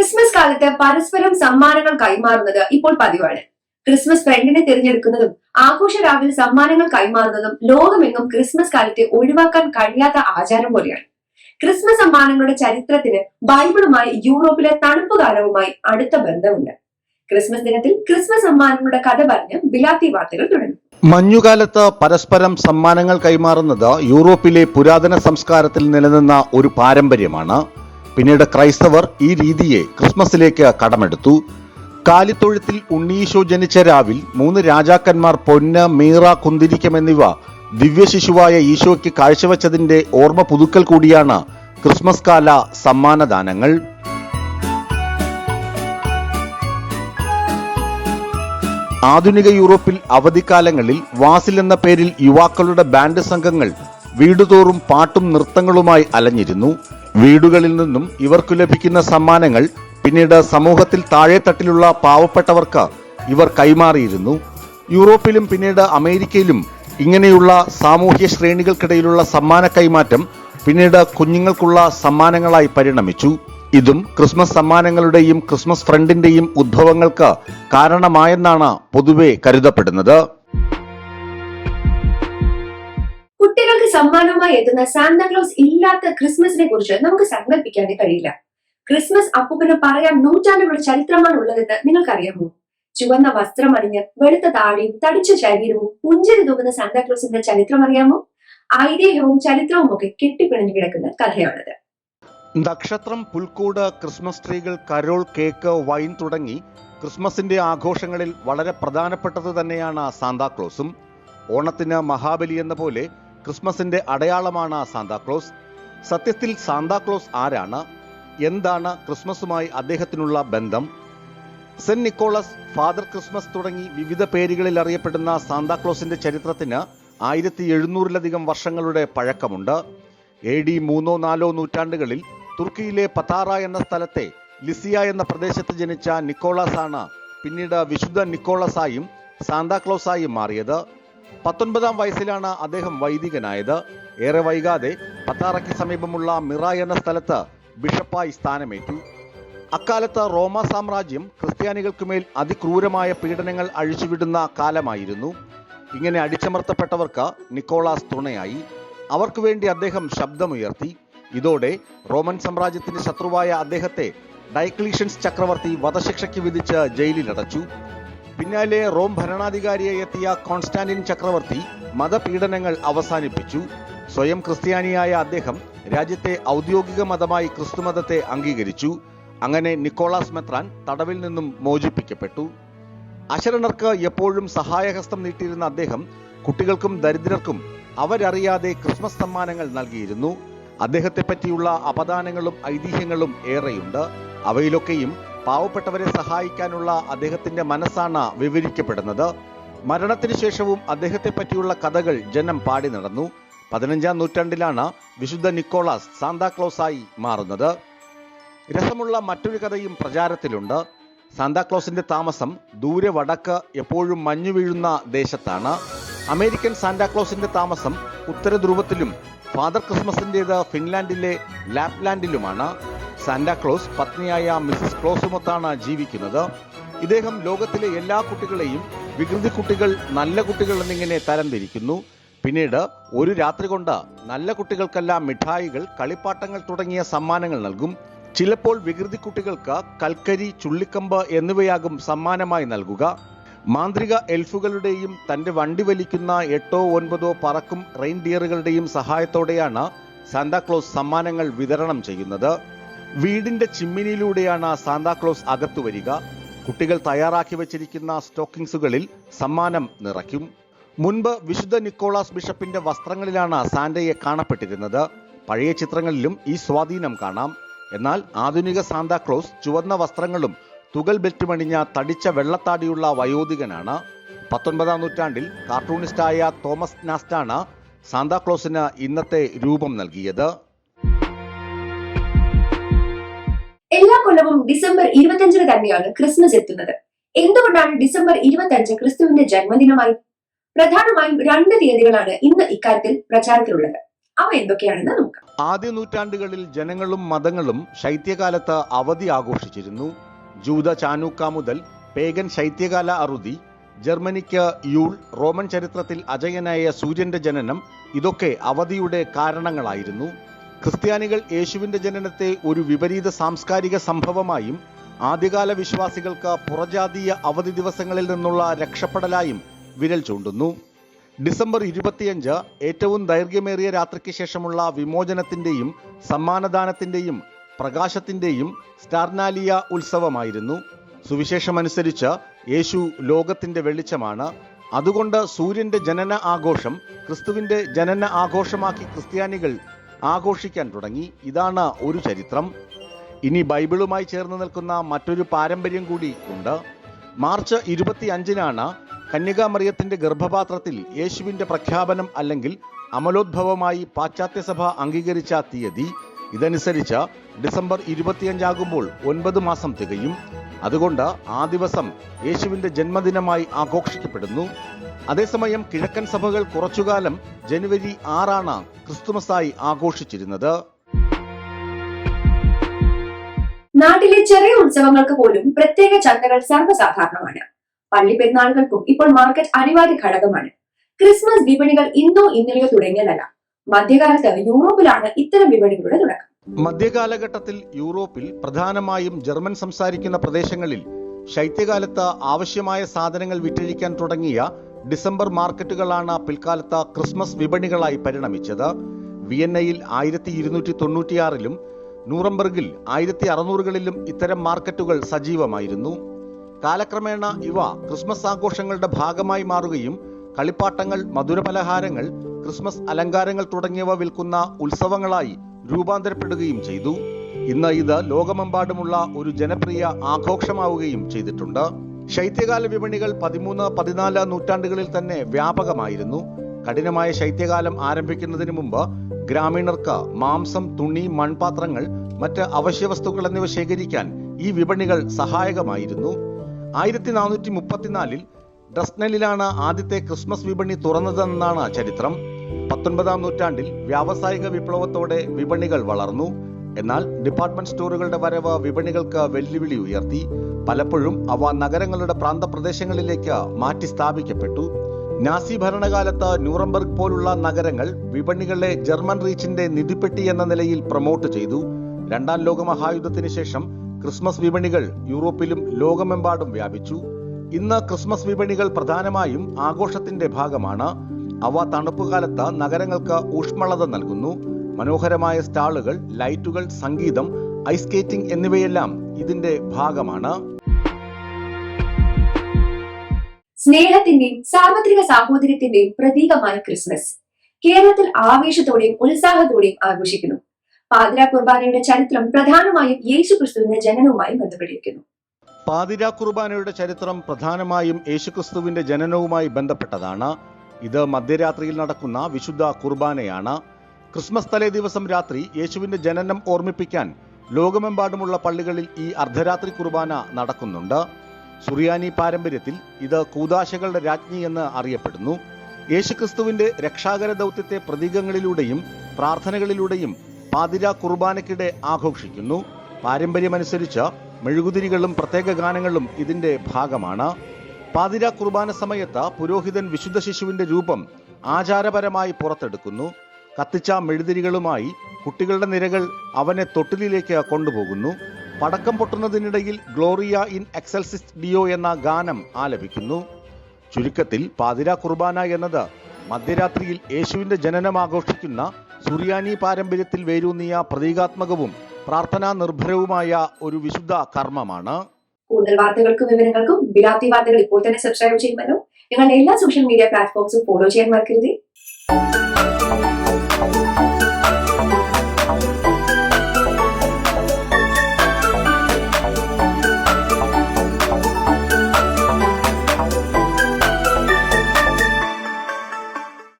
Christmas കാലത്ത് പരസ്പരം സമ്മാനങ്ങൾ കൈമാറുന്നത് ഇപ്പോൾ പതിവാണ്. ക്രിസ്മസ് ഫ്രണ്ടിനെ തിരഞ്ഞെടുക്കുന്നതും ആഘോഷ രാവിലെ സമ്മാനങ്ങൾ കൈമാറുന്നതും ലോകമെങ്ങും ക്രിസ്മസ് കാലത്തെ ഒഴിവാക്കാൻ കഴിയാത്ത ആചാരം പോലെയാണ്. ക്രിസ്മസ് സമ്മാനങ്ങളുടെ ചരിത്രത്തിന് ബൈബിളുമായി യൂറോപ്പിലെ തണുപ്പ് കാലവുമായി അടുത്ത ബന്ധമുണ്ട്. ക്രിസ്മസ് ദിനത്തിൽ ക്രിസ്മസ് സമ്മാനങ്ങളുടെ കഥ പറഞ്ഞ് ബിലാത്തി വാർത്തകൾ തുടങ്ങി. മഞ്ഞുകാലത്ത് പരസ്പരം സമ്മാനങ്ങൾ കൈമാറുന്നത് യൂറോപ്പിലെ പുരാതന സംസ്കാരത്തിൽ നിലനിന്ന ഒരു പാരമ്പര്യമാണ്. പിന്നീട് ക്രൈസ്തവർ ഈ രീതിയെ ക്രിസ്മസിലേക്ക് കടമെടുത്തു. കാലിത്തൊഴുത്തിൽ ഉണ്ണീശോ ജനിച്ച രാവിൽ മൂന്ന് രാജാക്കന്മാർ പൊന്ന് മീറ കുന്തിരിക്കം എന്നിവ ദിവ്യശിശുവായ ഈശോയ്ക്ക് കാഴ്ചവെച്ചതിന്റെ ഓർമ്മ പുതുക്കൽ കൂടിയാണ് ക്രിസ്മസ് കാല സമ്മാനദാനങ്ങൾ. ആധുനിക യൂറോപ്പിൽ അവധിക്കാലങ്ങളിൽ വാസിൽ എന്ന പേരിൽ യുവാക്കളുടെ ബാൻഡ് സംഘങ്ങൾ വീടുതോറും പാട്ടും നൃത്തങ്ങളുമായി അലഞ്ഞിരുന്നു. വീടുകളിൽ നിന്നും ഇവർക്കു ലഭിക്കുന്ന സമ്മാനങ്ങൾ പിന്നീട് സമൂഹത്തിൽ താഴെത്തട്ടിലുള്ള പാവപ്പെട്ടവർക്ക് ഇവർ കൈമാറിയിരുന്നു. യൂറോപ്പിലും പിന്നീട് അമേരിക്കയിലും ഇങ്ങനെയുള്ള സാമൂഹ്യ ശ്രേണികൾക്കിടയിലുള്ള സമ്മാന കൈമാറ്റം പിന്നീട് കുഞ്ഞുങ്ങൾക്കുള്ള സമ്മാനങ്ങളായി പരിണമിച്ചു. ഇതും ക്രിസ്മസ് സമ്മാനങ്ങളുടെയും ക്രിസ്മസ് ഫ്രണ്ടിന്റെയും ഉദ്ഭവങ്ങൾക്ക് കാരണമായെന്നാണ് പൊതുവെ കരുതപ്പെടുന്നത്. കുട്ടികൾക്ക് സമ്മാനവുമായി എത്തുന്ന സാന്താക്ലോസ് ഇല്ലാത്ത ക്രിസ്മസിനെ കുറിച്ച് നമുക്ക് സങ്കല്പിക്കാനേ കഴിയില്ല. ക്രിസ്മസ് അപ്പൂപ്പന് പറയാൻ നൂറ്റാണ്ടുകളുടെ ചരിത്രമാണ് ഉള്ളതെന്ന് നിങ്ങൾക്കറിയാമോ? ചുവന്ന വസ്ത്രം അണിഞ്ഞ് വെളുത്ത താടിയും തടിച്ച ശരീരവും പുഞ്ചിരി തൂക്കുന്ന സാന്താക്ലോസിന്റെ ചരിത്രം അറിയാമോ? ഐതിഹ്യവും ചരിത്രവും ഒക്കെ കെട്ടിപ്പിണഞ്ഞു കിടക്കുന്ന കഥയാണത്. നക്ഷത്രം പുൽക്കൂട് ക്രിസ്മസ് ട്രീകൾ കരോൾ കേക്ക് വൈൻ തുടങ്ങി ക്രിസ്മസിന്റെ ആഘോഷങ്ങളിൽ വളരെ പ്രധാനപ്പെട്ടത് തന്നെയാണ് സാന്താക്ലോസും ഓണത്തിന് മഹാബലി എന്ന പോലെ ക്രിസ്മസിന്റെ അടയാളമാണ് സാന്താക്ലോസ് സത്യത്തിൽ സാന്താക്ലോസ് ആരാണ്? എന്താണ് ക്രിസ്മസുമായി അദ്ദേഹത്തിനുള്ള ബന്ധം? സെന്റ് നിക്കോളസ് ഫാദർ ക്രിസ്മസ് തുടങ്ങി വിവിധ പേരുകളിൽ അറിയപ്പെടുന്ന സാന്താക്ലോസിന്റെ ചരിത്രത്തിന് ആയിരത്തി എഴുന്നൂറിലധികം വർഷങ്ങളുടെ പഴക്കമുണ്ട്. എ ഡി മൂന്നോ നാലോ നൂറ്റാണ്ടുകളിൽ തുർക്കിയിലെ പതാറ എന്ന സ്ഥലത്തെ ലിസിയ എന്ന പ്രദേശത്ത് ജനിച്ച നിക്കോളാസ് ആണ് പിന്നീട് വിശുദ്ധ നിക്കോളസായും സാന്താക്ലോസായും മാറിയത്. പത്തൊൻപതാം വയസ്സിലാണ് അദ്ദേഹം വൈദികനായത്. ഏറെ വൈകാതെ പത്താറയ്ക്ക് സമീപമുള്ള മിറ എന്ന സ്ഥലത്ത് ബിഷപ്പായി സ്ഥാനമേറ്റു. അക്കാലത്ത് റോമ സാമ്രാജ്യം ക്രിസ്ത്യാനികൾക്കുമേൽ അതിക്രൂരമായ പീഡനങ്ങൾ അഴിച്ചുവിടുന്ന കാലമായിരുന്നു. ഇങ്ങനെ അടിച്ചമർത്തപ്പെട്ടവർക്ക് നിക്കോളാസ് തുണയായി. അവർക്ക് വേണ്ടി അദ്ദേഹം ശബ്ദമുയർത്തി. ഇതോടെ റോമൻ സാമ്രാജ്യത്തിന്റെ ശത്രുവായ അദ്ദേഹത്തെ ഡൈക്ലീഷ്യൻസ് ചക്രവർത്തി വധശിക്ഷയ്ക്ക് വിധിച്ച് ജയിലിലടച്ചു. പിന്നാലെ റോം ഭരണാധികാരിയായി എത്തിയ കോൺസ്റ്റാന്റിൻ ചക്രവർത്തി മതപീഡനങ്ങൾ അവസാനിപ്പിച്ചു. സ്വയം ക്രിസ്ത്യാനിയായ അദ്ദേഹം രാജ്യത്തെ ഔദ്യോഗിക മതമായി ക്രിസ്തുമതത്തെ അംഗീകരിച്ചു. അങ്ങനെ നിക്കോളാസ് മെത്രാൻ തടവിൽ നിന്നും മോചിപ്പിക്കപ്പെട്ടു. അശരണർക്ക് എപ്പോഴും സഹായഹസ്തം നീട്ടിയിരുന്ന അദ്ദേഹം കുട്ടികൾക്കും ദരിദ്രർക്കും അവരറിയാതെ ക്രിസ്മസ് സമ്മാനങ്ങൾ നൽകിയിരുന്നു. അദ്ദേഹത്തെ പറ്റിയുള്ള അപദാനങ്ങളും ഐതിഹ്യങ്ങളും ഏറെയുണ്ട്. അവയിലൊക്കെയും പാവപ്പെട്ടവരെ സഹായിക്കാനുള്ള അദ്ദേഹത്തിന്റെ മനസ്സാണ് വിവരിക്കപ്പെടുന്നത്. മരണത്തിന് ശേഷവും അദ്ദേഹത്തെ പറ്റിയുള്ള കഥകൾ ജനം പാടി നടന്നു. പതിനഞ്ചാം നൂറ്റാണ്ടിലാണ് വിശുദ്ധ നിക്കോളാസ് സാന്താക്ലോസായി മാറുന്നത്. രസമുള്ള മറ്റൊരു കഥയും പ്രചാരത്തിലുണ്ട്. സാന്താക്ലോസിന്റെ താമസം ദൂരെ വടക്ക് എപ്പോഴും മഞ്ഞു വീഴുന്ന ദേശത്താണ്. അമേരിക്കൻ സാന്താക്ലോസിന്റെ താമസം ഉത്തര ധ്രുവത്തിലും ഫാദർ ക്രിസ്മസിന്റേത് ഫിൻലാൻഡിലെ ലാപ്ലാൻഡിലുമാണ്. സാന്റാക്ലോസ് പത്നിയായ മിസസ് ക്ലോസുമൊത്താണ് ജീവിക്കുന്നത്. ഇദ്ദേഹം ലോകത്തിലെ എല്ലാ കുട്ടികളെയും വികൃതി കുട്ടികൾ നല്ല കുട്ടികൾ എന്നിങ്ങനെ തരംതിരിക്കുന്നു. പിന്നീട് ഒരു രാത്രി കൊണ്ട് നല്ല കുട്ടികൾക്കെല്ലാം മിഠായികൾ കളിപ്പാട്ടങ്ങൾ തുടങ്ങിയ സമ്മാനങ്ങൾ നൽകും. ചിലപ്പോൾ വികൃതി കുട്ടികൾക്ക് കൽക്കരി ചുള്ളിക്കമ്പ് എന്നിവയാകും സമ്മാനമായി നൽകുക. മാന്ത്രിക എൽഫുകളുടെയും തന്റെ വണ്ടി വലിക്കുന്ന എട്ടോ ഒൻപതോ പറക്കും റെയിൻഡിയറുകളുടെയും സഹായത്തോടെയാണ് സാന്താക്ലോസ് സമ്മാനങ്ങൾ വിതരണം ചെയ്യുന്നത്. വീടിന്റെ ചിമ്മിനിയിലൂടെയാണ് സാന്താക്ലോസ് അകത്തു വരിക. കുട്ടികൾ തയ്യാറാക്കി വച്ചിരിക്കുന്ന സ്റ്റോക്കിംഗ്സുകളിൽ സമ്മാനം നിറയ്ക്കും. മുൻപ് വിശുദ്ധ നിക്കോളാസ് ബിഷപ്പിന്റെ വസ്ത്രങ്ങളിലാണ് സാന്റയെ കാണപ്പെട്ടിരുന്നത്. പഴയ ചിത്രങ്ങളിലും ഈ സ്വാധീനം കാണാം. എന്നാൽ ആധുനിക സാന്താക്ലോസ് ചുവന്ന വസ്ത്രങ്ങളും തുകൽ ബെൽറ്റുമണിഞ്ഞ തടിച്ച വെള്ളത്താടിയുള്ള വയോധികനാണ്. പത്തൊൻപതാം നൂറ്റാണ്ടിൽ കാർട്ടൂണിസ്റ്റായ തോമസ് നാസ്റ്റാണ് സാന്താക്ലോസിന് ഇന്നത്തെ രൂപം നൽകിയത്. എല്ലാ കൊല്ലവും ഡിസംബർ ഇരുപത്തിയഞ്ചിന് തന്നെയാണ് ക്രിസ്മസ് എത്തുന്നത്. എന്തുകൊണ്ടാണ് ഡിസംബർ ഇരുപത്തിയഞ്ച് ക്രിസ്തുവിന്റെ ജന്മദിനമായി? പ്രധാനമായും രണ്ട് തീയതികളാണ് ഇന്ന് ഇക്കാര്യത്തിൽ പ്രചാരത്തിലുള്ളത്. അവ എന്തൊക്കെയാണെന്ന് നോക്കാം. ആദ്യ നൂറ്റാണ്ടുകളിൽ ജനങ്ങളും മതങ്ങളും ശൈത്യകാലത്ത് അവധി ആഘോഷിച്ചിരുന്നു. ജൂത ചാനൂക്ക മുതൽ പേഗൻ ശൈത്യകാല അറുതി ജർമ്മനിക്ക് യൂൾ റോമൻ ചരിത്രത്തിൽ അജയനായ സൂര്യന്റെ ജനനം ഇതൊക്കെ അവധിയുടെ കാരണങ്ങളായിരുന്നു. ക്രിസ്ത്യാനികൾ യേശുവിന്റെ ജനനത്തെ ഒരു വിപരീത സാംസ്കാരിക സംഭവമായും ആദ്യകാല വിശ്വാസികൾക്ക് പുറജാതീയ അവധി ദിവസങ്ങളിൽ നിന്നുള്ള രക്ഷപ്പെടലായും വിരൽ ചൂണ്ടുന്നു. ഡിസംബർ ഇരുപത്തിയഞ്ച് ഏറ്റവും ദൈർഘ്യമേറിയ രാത്രിക്ക് ശേഷമുള്ള വിമോചനത്തിന്റെയും സമ്മാനദാനത്തിന്റെയും പ്രകാശത്തിന്റെയും സ്റ്റാർനാലിയ ഉത്സവമായിരുന്നു. സുവിശേഷമനുസരിച്ച് യേശു ലോകത്തിന്റെ വെളിച്ചമാണ്. അതുകൊണ്ട് സൂര്യന്റെ ജനന ആഘോഷം ക്രിസ്തുവിന്റെ ജനന ആഘോഷമാക്കി ക്രിസ്ത്യാനികൾ ആഘോഷിക്കാൻ തുടങ്ങി. ഇതാണ് ഒരു ചരിത്രം. ഇനി ബൈബിളുമായി ചേർന്ന് നിൽക്കുന്ന മറ്റൊരു പാരമ്പര്യം കൂടി ഉണ്ട്. മാർച്ച് ഇരുപത്തി അഞ്ചിനാണ് കന്യകാമറിയത്തിന്റെ ഗർഭപാത്രത്തിൽ യേശുവിന്റെ പ്രഖ്യാപനം അല്ലെങ്കിൽ അമലോദ്ഭവമായി പാശ്ചാത്യ സഭ അംഗീകരിച്ച തീയതി. ഇതനുസരിച്ച് ഡിസംബർ ഇരുപത്തിയഞ്ചാകുമ്പോൾ ഒൻപത് മാസം തികയും. അതുകൊണ്ട് ആ ദിവസം യേശുവിന്റെ ജന്മദിനമായി ആഘോഷിക്കപ്പെടുന്നു. അതേസമയം കിഴക്കൻ സഭകൾ കുറച്ചുകാലം ജനുവരി ആറാണ് ക്രിസ്തുമസായി ആഘോഷിച്ചിരുന്നത്. നാട്ടിലെ ചെറിയ ഉത്സവങ്ങൾക്ക് പോലും പ്രത്യേക ചന്തകൾ സർവസാധാരണമാണ്. പള്ളി പെരുന്നാളുകൾക്കും ഇപ്പോൾ മാർക്കറ്റ് അനിവാര്യ ഘടകമാണ്. ക്രിസ്മസ് വിപണികൾ ഇന്നോ ഇന്നലെയോ തുടങ്ങിയതല്ല. മധ്യകാലത്ത് യൂറോപ്പിലാണ് ഇത്തരം വിപണികളുടെ തുടക്കം. മധ്യകാലഘട്ടത്തിൽ യൂറോപ്പിൽ പ്രധാനമായും ജർമ്മൻ സംസാരിക്കുന്ന പ്രദേശങ്ങളിൽ ശൈത്യകാലത്ത് ആവശ്യമായ സാധനങ്ങൾ വിറ്റഴിക്കാൻ തുടങ്ങിയ ഡിസംബർ മാർക്കറ്റുകളാണ് പിൽക്കാലത്ത് ക്രിസ്മസ് വിപണികളായി പരിണമിച്ചത്. വിയന്നയിൽ ആയിരത്തി ഇരുന്നൂറ്റി തൊണ്ണൂറ്റിയാറിലും നൂറംബർഗിൽ ആയിരത്തി അറുന്നൂറുകളിലും ഇത്തരം മാർക്കറ്റുകൾ സജീവമായിരുന്നു. കാലക്രമേണ ഇവ ക്രിസ്മസ് ആഘോഷങ്ങളുടെ ഭാഗമായി മാറുകയും കളിപ്പാട്ടങ്ങൾ മധുരപലഹാരങ്ങൾ ക്രിസ്മസ് അലങ്കാരങ്ങൾ തുടങ്ങിയവ വിൽക്കുന്ന ഉത്സവങ്ങളായി രൂപാന്തരപ്പെടുകയും ചെയ്തു. ഇന്ന് ഇത് ലോകമെമ്പാടുമുള്ള ഒരു ജനപ്രിയ ആഘോഷമാവുകയും ചെയ്തിട്ടുണ്ട്. ശൈത്യകാല വിപണികൾ പതിമൂന്ന് പതിനാല് നൂറ്റാണ്ടുകളിൽ തന്നെ വ്യാപകമായിരുന്നു. കഠിനമായ ശൈത്യകാലം ആരംഭിക്കുന്നതിന് മുമ്പ് ഗ്രാമീണർക്ക് മാംസം തുണി മൺപാത്രങ്ങൾ മറ്റ് അവശ്യവസ്തുക്കൾ എന്നിവ ശേഖരിക്കാൻ ഈ വിപണികൾ സഹായകമായിരുന്നു. ആയിരത്തി നാനൂറ്റി മുപ്പത്തിനാലിൽ ഡസ്നലിലാണ് ആദ്യത്തെ ക്രിസ്മസ് വിപണി തുറന്നതെന്നാണ് ചരിത്രം. പത്തൊൻപതാം നൂറ്റാണ്ടിൽ വ്യാവസായിക വിപ്ലവത്തോടെ വിപണികൾ വളർന്നു. എന്നാൽ ഡിപ്പാർട്ട്മെന്റ് സ്റ്റോറുകളുടെ വരവ് വിപണികൾക്ക് വെല്ലുവിളി ഉയർത്തി. പലപ്പോഴും അവ നഗരങ്ങളുടെ പ്രാന്തപ്രദേശങ്ങളിലേക്ക് മാറ്റി സ്ഥാപിക്കപ്പെട്ടു. നാസി ഭരണകാലത്ത് ന്യൂറംബർഗ് പോലുള്ള നഗരങ്ങൾ വിപണികളെ ജർമ്മൻ റീച്ചിന്റെ നിധിപ്പെട്ടി എന്ന നിലയിൽ പ്രൊമോട്ട് ചെയ്തു. രണ്ടാം ലോക മഹായുദ്ധത്തിന് ശേഷം ക്രിസ്മസ് വിപണികൾ യൂറോപ്പിലും ലോകമെമ്പാടും വ്യാപിച്ചു. ഇന്ന് ക്രിസ്മസ് വിപണികൾ പ്രധാനമായും ആഘോഷത്തിന്റെ ഭാഗമാണ്. അവ തണുപ്പുകാലത്ത് നഗരങ്ങൾക്ക് ഊഷ്മളത നൽകുന്നു. മനോഹരമായ സ്റ്റാളുകൾ ലൈറ്റുകൾ സംഗീതം ഐസ് സ്കേറ്റിംഗ് എന്നിവയെല്ലാം ഇതിന്റെ ഭാഗമാണ്. സ്നേഹത്തിന്റെയും സാർവത്രിക സാഹോദര്യത്തിന്റെയും പ്രതീകമായ ക്രിസ്മസ്. കേരളത്തിൽ ആവേശത്തോടെയും ഉത്സാഹത്തോടെയും ആഘോഷിക്കുന്നു. പാതിര കുർബാനയുടെ ചരിത്രം പ്രധാനമായും യേശു ക്രിസ്തുവിന്റെ ജനനവുമായി ബന്ധപ്പെട്ടിരിക്കുന്നു. പാതിര കുർബാനയുടെ ചരിത്രം പ്രധാനമായും യേശുക്രിസ്തുവിന്റെ ജനനവുമായി ബന്ധപ്പെട്ടതാണ്. ഇത് മധ്യരാത്രിയിൽ നടക്കുന്ന വിശുദ്ധ കുർബാനയാണ്. ക്രിസ്മസ് തലേ ദിവസം രാത്രി യേശുവിന്റെ ജനനം ഓർമ്മിപ്പിക്കാൻ ലോകമെമ്പാടുമുള്ള പള്ളികളിൽ ഈ അർദ്ധരാത്രി കുർബാന നടക്കുന്നുണ്ട്. സുറിയാനി പാരമ്പര്യത്തിൽ ഇത് കൂതാശകളുടെ രാജ്ഞി എന്ന് അറിയപ്പെടുന്നു. യേശുക്രിസ്തുവിന്റെ രക്ഷാകര ദൗത്യത്തെ പ്രതീകങ്ങളിലൂടെയും പ്രാർത്ഥനകളിലൂടെയും പാതിര കുർബാനയ്ക്കിടെ ആഘോഷിക്കുന്നു. പാരമ്പര്യമനുസരിച്ച് മെഴുകുതിരികളും പ്രത്യേക ഗാനങ്ങളും ഇതിന്റെ ഭാഗമാണ്. പാതിര കുർബാന സമയത്ത് പുരോഹിതൻ വിശുദ്ധ ശിശുവിന്റെ രൂപം ആചാരപരമായി പുറത്തെടുക്കുന്നു. കത്തിച്ച മെഴുതിരികളുമായി കുട്ടികളുടെ നിരകൾ അവനെ തൊട്ടിലിലേക്ക് കൊണ്ടുപോകുന്നു. പടക്കം പൊട്ടുന്നതിനിടയിൽ ഗ്ലോറിയ ഇൻ എക്സൽസിസ് ഡിയോ എന്ന ഗാനം ആലപിക്കുന്നു. ചുരുക്കത്തിൽ പാതിര കുർബാന എന്നത് മധ്യരാത്രിയിൽ യേശുവിന്റെ ജനനം ആഘോഷിക്കുന്ന സുറിയാനി പാരമ്പര്യത്തിൽ വേരൂന്നിയ പ്രതീകാത്മകവും പ്രാർത്ഥനാ നിർഭരവുമായ ഒരു വിശുദ്ധ കർമ്മമാണ്. കൂടുതൽ വാർത്തകൾക്കും വിവരങ്ങൾക്കും ബിലാത്തി വാർത്തകൾ ഇപ്പോൾ തന്നെ സബ്സ്ക്രൈബ് ചെയ്യുമല്ലോ ഞങ്ങളുടെ എല്ലാ സോഷ്യൽ മീഡിയ പ്ലാറ്റ്ഫോംസും ഫോളോ ചെയ്യാൻ മറക്കരുത്.